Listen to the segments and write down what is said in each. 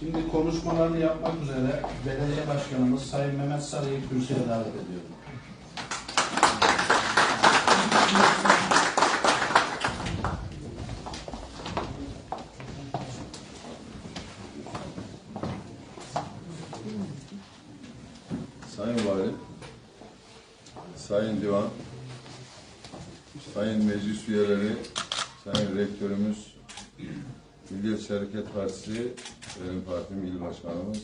Şimdi konuşmalarını yapmak üzere belediye başkanımız Sayın Mehmet Sarı'yı kürsüye davet ediyorum. Sayın Valim, Sayın Divan, Sayın Meclis Üyeleri, Sayın Rektörümüz, Milliyetçi Hareket Partisi, benim partim İl Başkanımız,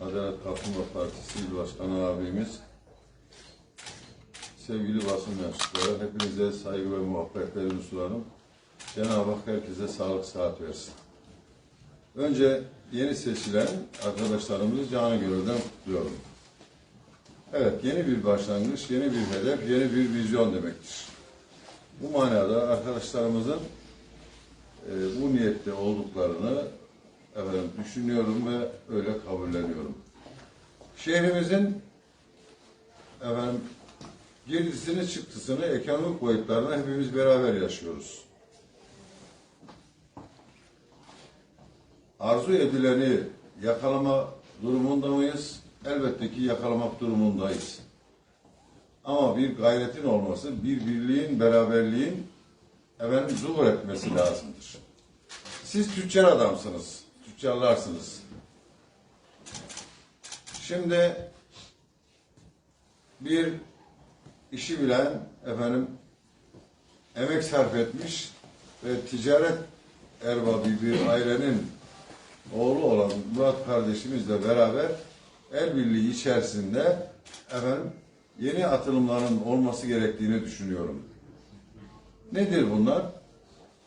Adalet Kalkınma Partisi İl Başkanı abimiz, sevgili basın mensupları, hepinize saygı ve muhabbetlerimi sunarım. Cenab-ı Hak herkese sağlık saat versin. Önce yeni seçilen arkadaşlarımızı canı gönülden kutluyorum. Evet, yeni bir başlangıç, yeni bir hedef, yeni bir vizyon demektir. Bu manada arkadaşlarımızın e, bu niyette olduklarını efendim, düşünüyorum ve öyle kabulleniyorum. Şehrimizin efendim, girdisini çıktısını, ekonomik boyutlarını hepimiz beraber yaşıyoruz. Arzu edileni yakalama durumunda mıyız? Elbette ki yakalamak durumundayız. Ama bir gayretin olması, bir birliğin, beraberliğin efendim zuhur etmesi lazımdır. Siz tüccar adamsınız, tüccarlarsınız. Şimdi bir işi bilen efendim emek sarf etmiş ve ticaret erbabı bir ailenin oğlu olan Murat kardeşimizle beraber el birliği içerisinde efendim yeni atılımların olması gerektiğini düşünüyorum. Nedir bunlar?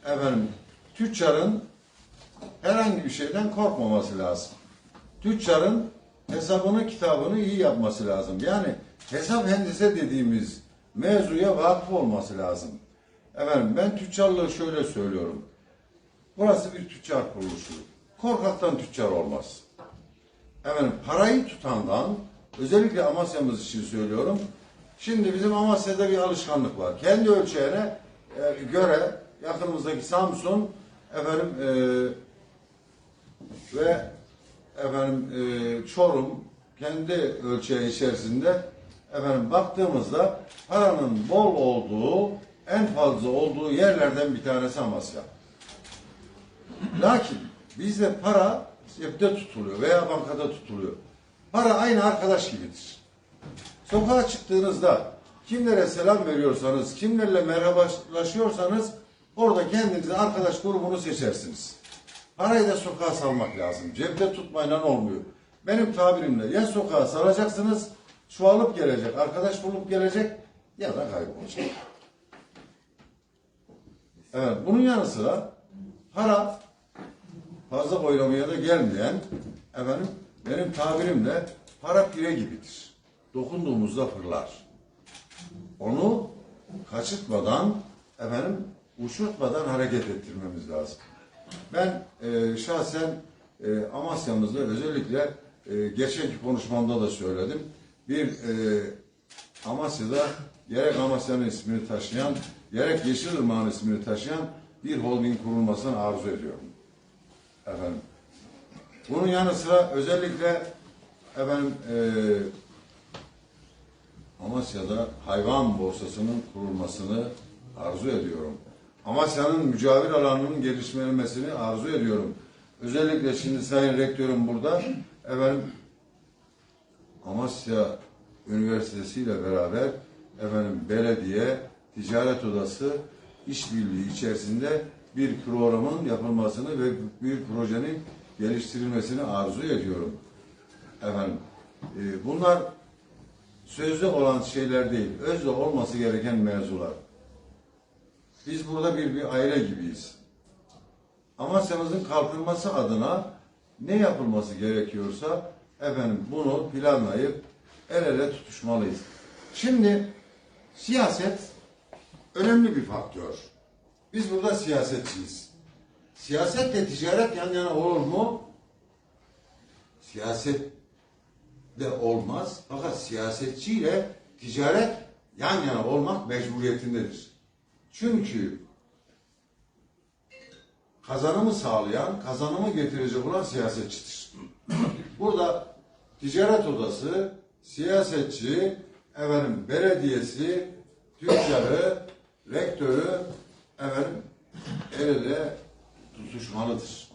Efendim tüccarın herhangi bir şeyden korkmaması lazım. Tüccarın hesabını kitabını iyi yapması lazım. Yani hesap hendise dediğimiz mevzuya vakıf olması lazım. Efendim ben tüccarlığı şöyle söylüyorum. Burası bir tüccar kuruluşu. Korkaktan tüccar olmaz. Efendim parayı tutandan özellikle Amasya'mız için söylüyorum. Şimdi bizim Amasya'da bir alışkanlık var. Kendi ölçeğine e, göre yakınımızdaki Samsun efendim e, ve efendim e, Çorum kendi ölçeği içerisinde efendim baktığımızda paranın bol olduğu en fazla olduğu yerlerden bir tanesi Amasya. Lakin bizde para cepte tutuluyor veya bankada tutuluyor. Para aynı arkadaş gibidir. Sokağa çıktığınızda kimlere selam veriyorsanız, kimlerle merhabalaşıyorsanız orada kendinize arkadaş grubunu seçersiniz. Parayı da sokağa salmak lazım. Cepte tutmayla olmuyor. Benim tabirimle ya sokağa salacaksınız, çoğalıp gelecek, arkadaş bulup gelecek ya da kaybolacak. Evet, bunun yanı sıra para fazla oylamaya da gelmeyen efendim benim tabirimle para pire gibidir. Dokunduğumuzda fırlar. Onu kaçırtmadan efendim uçurtmadan hareket ettirmemiz lazım. Ben e, şahsen e, Amasya'mızda özellikle e, geçenki konuşmamda da söyledim. Bir e, Amasya'da gerek Amasya'nın ismini taşıyan gerek Yeşilırmak'ın ismini taşıyan bir holding kurulmasını arzu ediyorum. Efendim. Bunun yanı sıra özellikle efendim e, Amasya'da hayvan borsasının kurulmasını arzu ediyorum. Amasya'nın mücavir alanının geliştirilmesini arzu ediyorum. Özellikle şimdi Sayın Rektörüm burada efendim Amasya Üniversitesi ile beraber efendim belediye, ticaret odası işbirliği içerisinde bir programın yapılmasını ve bir projenin geliştirilmesini arzu ediyorum. Efendim, e, bunlar sözde olan şeyler değil, özde olması gereken mevzular. Biz burada bir bir aile gibiyiz. Amasya'mızın kalkınması adına ne yapılması gerekiyorsa efendim bunu planlayıp el ele tutuşmalıyız. Şimdi siyaset önemli bir faktör. Biz burada siyasetçiyiz. Siyasetle ticaret yan yana olur mu? Siyaset de olmaz. Fakat siyasetçiyle ticaret yan yana olmak mecburiyetindedir. Çünkü kazanımı sağlayan, kazanımı getirecek olan siyasetçidir. Burada ticaret odası, siyasetçi, efendim belediyesi, tüccarı, rektörü efendim el ele tutuşmalıdır.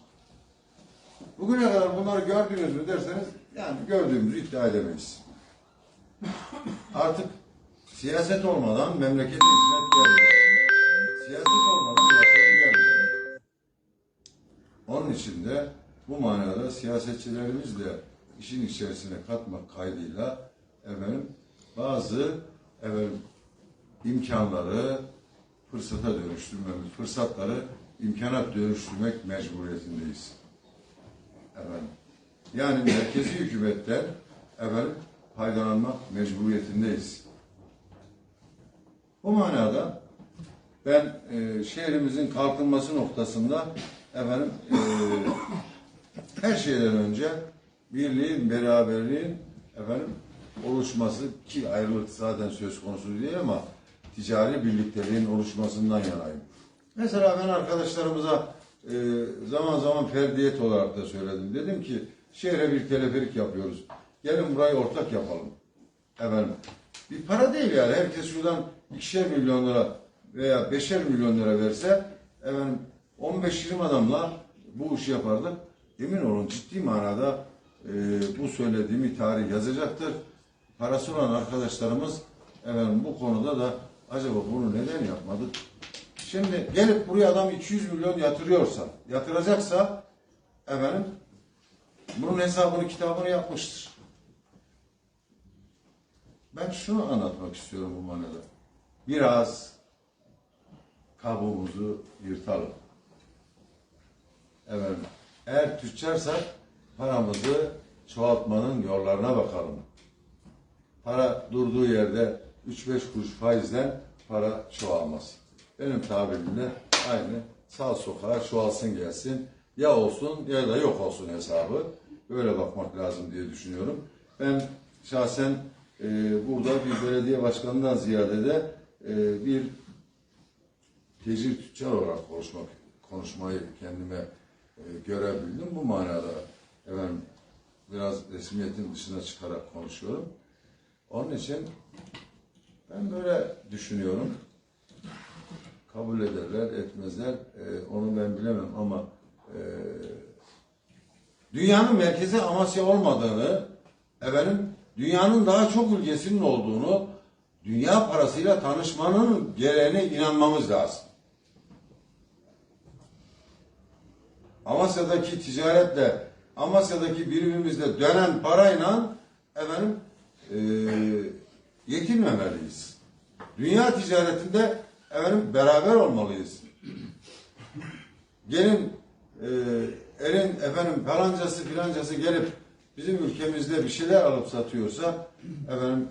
Bugüne kadar bunları gördünüz mü derseniz yani gördüğümüzü iddia edemeyiz. Artık siyaset olmadan memlekete hizmet gelmiyor. Siyaset olmadan yatırım gelmiyor. Onun için de bu manada siyasetçilerimiz de işin içerisine katmak kaydıyla efendim bazı efendim imkanları fırsata dönüştürmemiz, fırsatları imkana dönüştürmek mecburiyetindeyiz. Efendim. Yani merkezi hükümetten efendim faydalanmak mecburiyetindeyiz. Bu manada ben e, şehrimizin kalkınması noktasında efendim e, her şeyden önce birliğin, beraberliğin efendim oluşması ki ayrılık zaten söz konusu değil ama ticari birlikteliğin oluşmasından yanayım. Mesela ben arkadaşlarımıza e, zaman zaman ferdiyet olarak da söyledim. Dedim ki şehre bir teleferik yapıyoruz. Gelin burayı ortak yapalım. Efendim bir para değil yani. Herkes şuradan ikişer milyon lira veya beşer milyon lira verse efendim 15-20 adamla bu işi yapardık. Emin olun ciddi manada e, bu söylediğimi tarih yazacaktır. Parası olan arkadaşlarımız efendim bu konuda da acaba bunu neden yapmadık? Şimdi gelip buraya adam 200 milyon yatırıyorsa, yatıracaksa efendim bunun hesabını kitabını yapmıştır. Ben şunu anlatmak istiyorum bu manada. Biraz kabuğumuzu yırtalım. Efendim, eğer tüccarsak paramızı çoğaltmanın yollarına bakalım. Para durduğu yerde 3-5 kuruş faizden para çoğalmaz. Benim tabirimle aynı sağ sokağa çoğalsın gelsin. Ya olsun ya da yok olsun hesabı. Böyle bakmak lazım diye düşünüyorum. Ben şahsen e, burada bir belediye başkanından ziyade de e, bir tecir tüccar olarak konuşmak, konuşmayı kendime e, görebildim. Bu manada efendim biraz resmiyetin dışına çıkarak konuşuyorum. Onun için ben böyle düşünüyorum. Kabul ederler, etmezler. e, onu ben bilemem ama e, dünyanın merkezi Amasya olmadığını, efendim dünyanın daha çok ülkesinin olduğunu, dünya parasıyla tanışmanın gereğine inanmamız lazım. Amasya'daki ticaretle, Amasya'daki birimimizde dönen parayla efendim e, yetinmemeliyiz. Dünya ticaretinde efendim beraber olmalıyız. Gelin e, elin efendim falancası filancası gelip bizim ülkemizde bir şeyler alıp satıyorsa efendim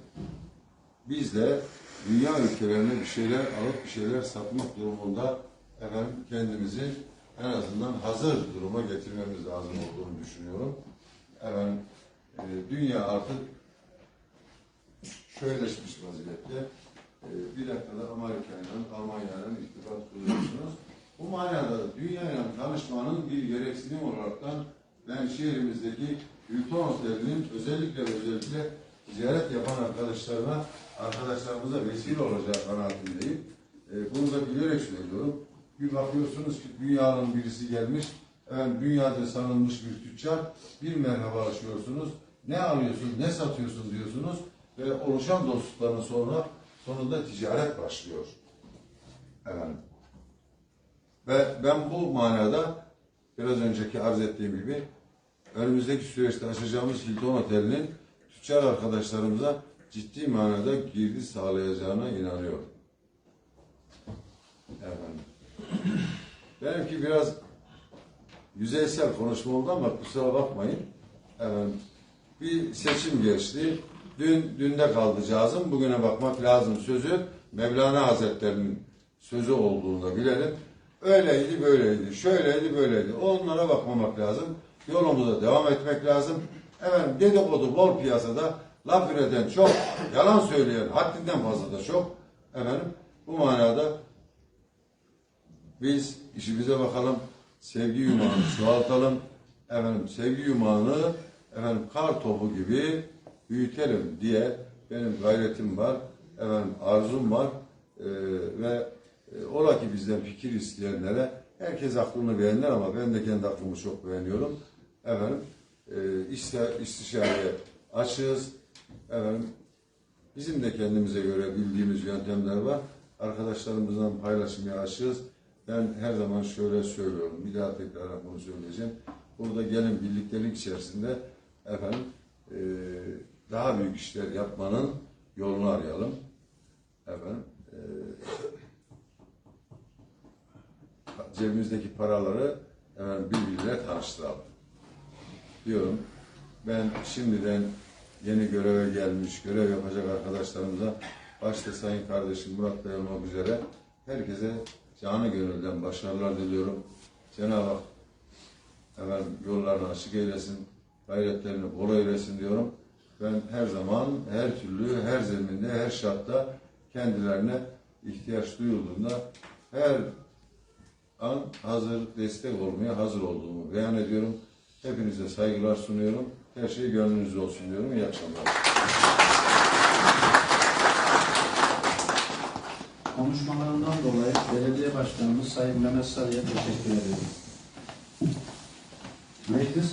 biz de dünya ülkelerine bir şeyler alıp bir şeyler satmak durumunda efendim kendimizi en azından hazır duruma getirmemiz lazım olduğunu düşünüyorum. Efendim e, dünya artık şöyleşmiş vaziyette. E, bir dakikada Amerika'yla, Almanya'yla irtibat kuruyorsunuz. Bu manada dünyayla tanışmanın bir gereksinim olaraktan ben şehrimizdeki Hilton Oteli'nin özellikle özellikle ticaret yapan arkadaşlarına, arkadaşlarımıza vesile olacağı kanaatindeyim. E, bunu da bilerek söylüyorum. Bir bakıyorsunuz ki dünyanın birisi gelmiş, efendim dünyada sanılmış bir tüccar, bir merhabalaşıyorsunuz. Ne alıyorsun, ne satıyorsun diyorsunuz ve oluşan dostlukların sonra sonunda ticaret başlıyor. Efendim. Ve ben bu manada biraz önceki arz ettiğim gibi önümüzdeki süreçte açacağımız Hilton Oteli'nin tüccar arkadaşlarımıza ciddi manada girdi sağlayacağına inanıyorum. Efendim. Benimki biraz yüzeysel konuşma oldu ama kusura bakmayın. Efendim, bir seçim geçti. Dün dünde kaldı cazım. Bugüne bakmak lazım sözü. Mevlana Hazretleri'nin sözü olduğunu da bilelim. Öyleydi, böyleydi, şöyleydi, böyleydi. Onlara bakmamak lazım. Yolumuza devam etmek lazım. Efendim dedikodu bol piyasada laf üreten çok, yalan söyleyen haddinden fazla da çok. Efendim bu manada biz işimize bakalım, sevgi yumağını çoğaltalım. Efendim sevgi yumağını efendim kar topu gibi büyütelim diye benim gayretim var. Efendim arzum var. Ee, ve e, ola ki bizden fikir isteyenlere herkes aklını beğenir ama ben de kendi aklımı çok beğeniyorum. Efendim e, iste, istişareye açığız. Efendim Bizim de kendimize göre bildiğimiz yöntemler var. Arkadaşlarımızla paylaşmaya açığız. Ben her zaman şöyle söylüyorum. Bir daha tekrar bunu söyleyeceğim. Burada gelin birliktelik içerisinde efendim eee, daha büyük işler yapmanın yolunu arayalım. Efendim eee, cebimizdeki paraları efendim birbirine tanıştıralım diyorum. Ben şimdiden yeni göreve gelmiş, görev yapacak arkadaşlarımıza başta Sayın kardeşim Murat Bey olmak üzere herkese canı gönülden başarılar diliyorum. Cenab-ı Hak efendim, yollarını açık eylesin, gayretlerini bol eylesin diyorum. Ben her zaman, her türlü, her zeminde, her şartta kendilerine ihtiyaç duyulduğunda her an hazır destek olmaya hazır olduğumu beyan ediyorum. Hepinize saygılar sunuyorum. Her şey gönlünüzde olsun diyorum. İyi akşamlar. Konuşmalarından dolayı belediye başkanımız Sayın Mehmet Sarı'ya teşekkür ediyorum. Meclis